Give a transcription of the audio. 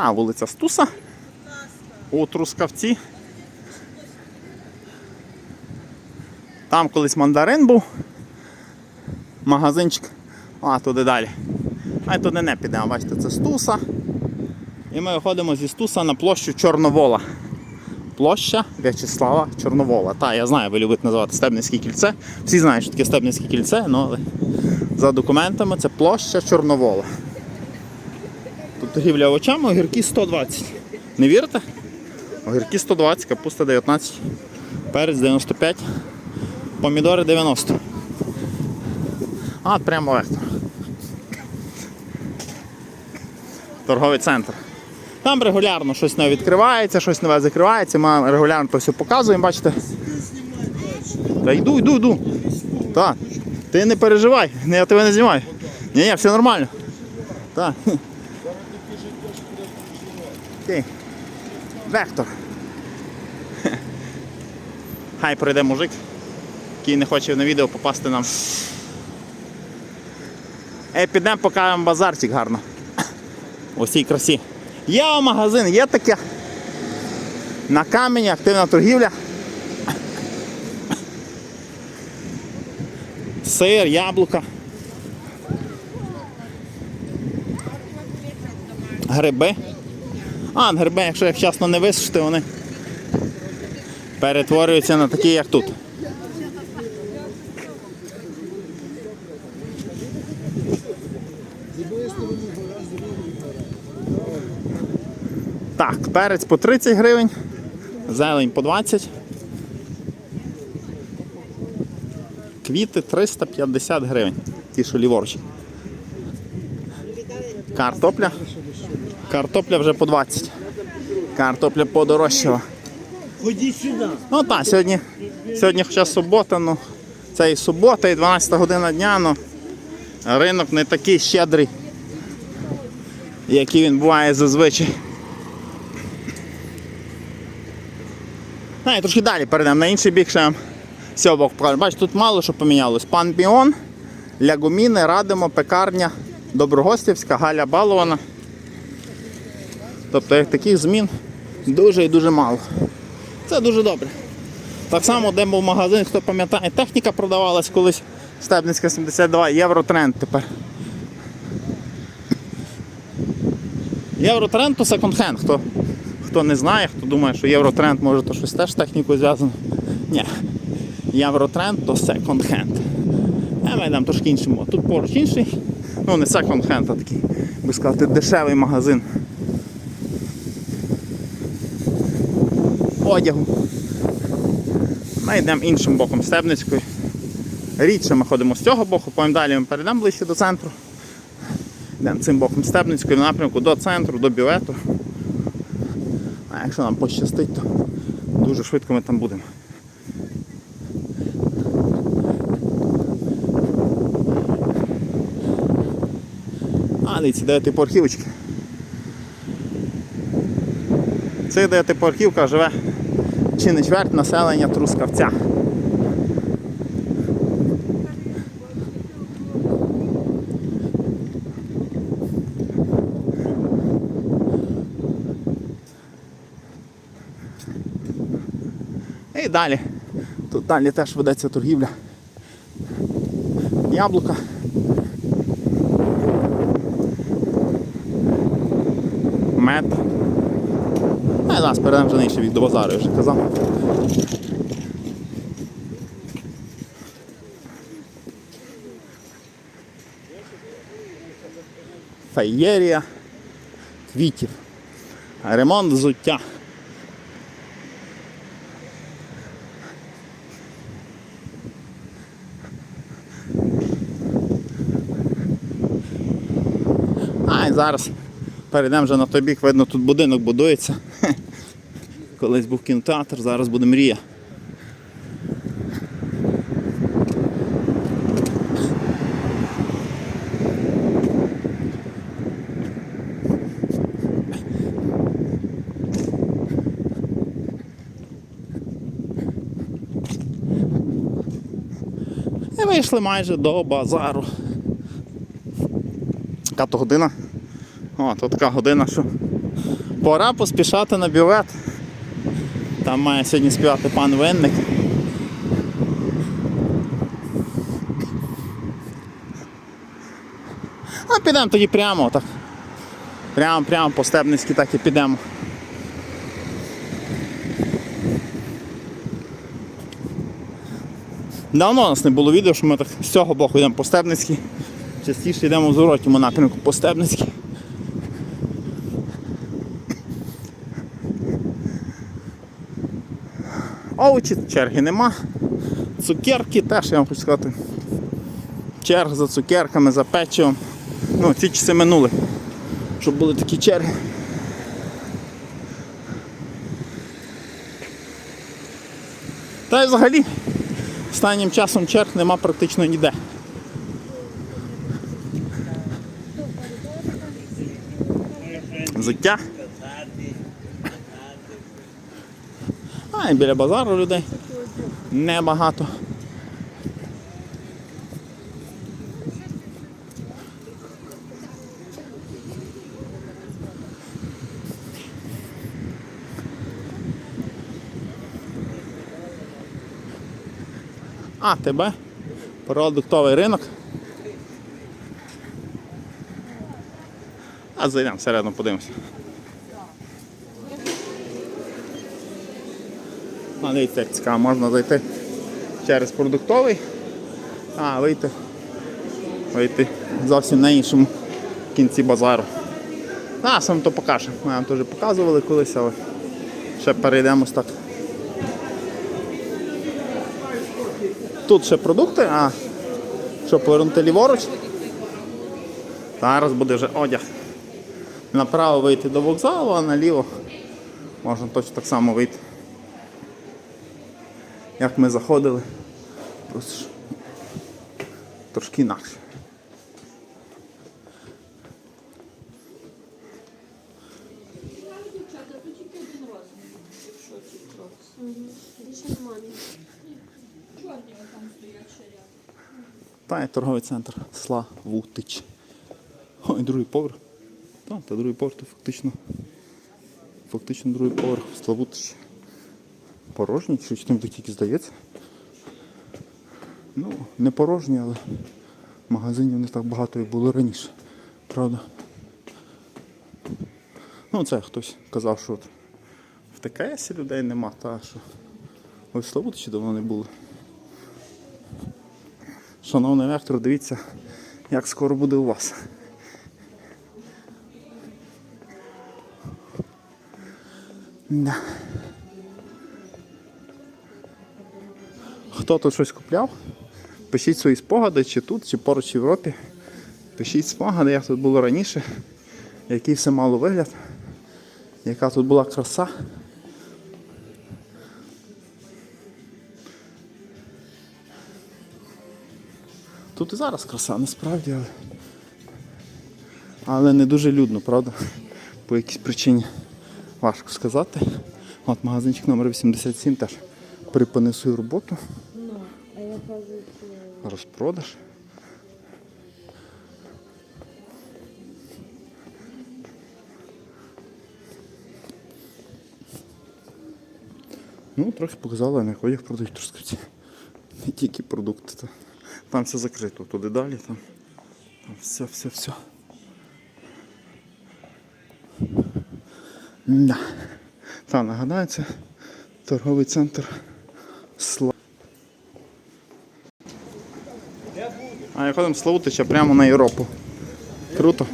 А, вулиця Стуса. У Трускавці. Там колись мандарин був. Магазинчик. А, туди далі. А туди не підемо, бачите, це Стуса. І ми виходимо зі Стуса на площу Чорновола. Площа В'ячеслава Чорновола. Та, я знаю, ви любите називати Стебницьке кільце. Всі знають, що таке Стебницьке кільце, ну, але за документами це площа Чорновола. Торгівля овочами, огірки 120. Не вірите? Огірки 120, капуста 19, перець 95, помідори 90. А, прямо вектор. Торговий центр. Там регулярно щось нове відкривається, щось нове закривається, ми регулярно то все показуємо, бачите. Та йду, йду, йду. Так. Ти не переживай, я тебе не знімаю. Ні, ні, все нормально. Так. Вектор. Хай пройде мужик, який не хоче на відео попасти нам. Ей, підемо покажемо базарчик гарно. У цій красі. Є магазин, є таке. На камені активна торгівля. Сир, яблука. Гриби. А, гриби, якщо їх вчасно не висушити, вони перетворюються на такі, як тут. Так, перець по 30 гривень, зелень по 20. Квіти 350 гривень. Ті, що ліворуч. Картопля. Картопля вже по 20. Картопля подорожчала. Ходи сюди. Ну так, сьогодні, сьогодні хоча субота, ну це і субота, і 12 година дня, ну ринок не такий щедрий, який він буває зазвичай. А, трошки далі перейдемо на інший бік ще цього боку. Бачите, тут мало що помінялось. Пан Біон, Лягуміни, Радимо, Пекарня, Доброгостівська, Галя Балована. Тобто таких змін дуже і дуже мало. Це дуже добре. Так само, де був магазин, хто пам'ятає, техніка продавалась колись Стебницька 72, Євротренд тепер. Євротренд то секонд-хенд. Хто, хто не знає, хто думає, що Євротренд може то щось теж з технікою зв'язано. Ні. Євротренд то секонд-хенд. А ми йдемо трошки іншим. Тут поруч інший. Ну не секонд-хенд, а такий, би сказати, дешевий магазин. Одягу. Ми йдемо іншим боком Стебницькою. Рідше ми ходимо з цього боку, потім далі ми перейдемо ближче до центру. Йдемо цим боком Стебницькою в напрямку до центру, до бювету. А якщо нам пощастить, то дуже швидко ми там будемо. А, дивіться, дев'ятиповерхівочки. Цих дев'ятиповерхівка живе чи не чверть населення Трускавця. І далі. Тут далі теж ведеться торгівля. Яблука. Мед. А і зараз перейдемо вже на інший бік до базару, я вже казав. Феєрія квітів. Ремонт взуття. А і зараз перейдемо вже на той бік, видно, тут будинок будується. Колись був кінотеатр, зараз буде мрія. І вийшли майже до базару. Яка година? О, то така година, що Пора поспішати на бювет. Там має сьогодні співати пан Винник. А підемо тоді прямо так. Прямо, прямо по Стебницькій так і підемо. Давно у нас не було відео, що ми так з цього боку йдемо по Стебницькій. Частіше йдемо в зворотньому напрямку по Стебницькій. Овочі черги нема. Цукерки теж, я вам хочу сказати. Черг за цукерками, за печивом. Ну, ці часи минули, щоб були такі черги. Та й взагалі останнім часом черг нема практично ніде. Взуття. А біля базару людей небагато. А, тебе? Продуктовий ринок. А зайдемо всередину подивимося. А дивіться, як цікаво, можна зайти через продуктовий, а вийти, вийти зовсім на іншому кінці базару. Зараз вам то покажемо. Ми вам теж показували колись, але ще перейдемо ось так. Тут ще продукти, а що повернути ліворуч. Зараз буде вже одяг. Направо вийти до вокзалу, а наліво можна точно так само вийти. Як ми заходили, просто трошки інакше. Та є торговий центр Славутич. Ой, другий поверх. Так, та другий поверх, то фактично. Фактично другий поверх Славутич. Порожній, чи там тільки здається. Ну, не порожній, але магазинів не так багато, як було раніше. Правда. Ну, це хтось казав, що от в ТКС людей нема, та що. Ось в Славутичі давно не було. Шановний ректор, дивіться, як скоро буде у вас. Да. Хто тут щось купляв? Пишіть свої спогади, чи тут, чи поруч в Європі. Пишіть спогади, як тут було раніше, який все мало вигляд, яка тут була краса. Тут і зараз краса, насправді, але, але не дуже людно, правда? По якійсь причині важко сказати. От магазинчик номер 87 теж припинив свою роботу. Ну, а я кажу, що Розпродаж. Ну, трохи показали, на одяг продають трускавці. Не тільки продукти. Та. Там все закрито, туди далі, там, там все, все, все. Да. Та, нагадаю, це торговий центр Сла. А я ходимо з Славутича прямо на Європу. Круто.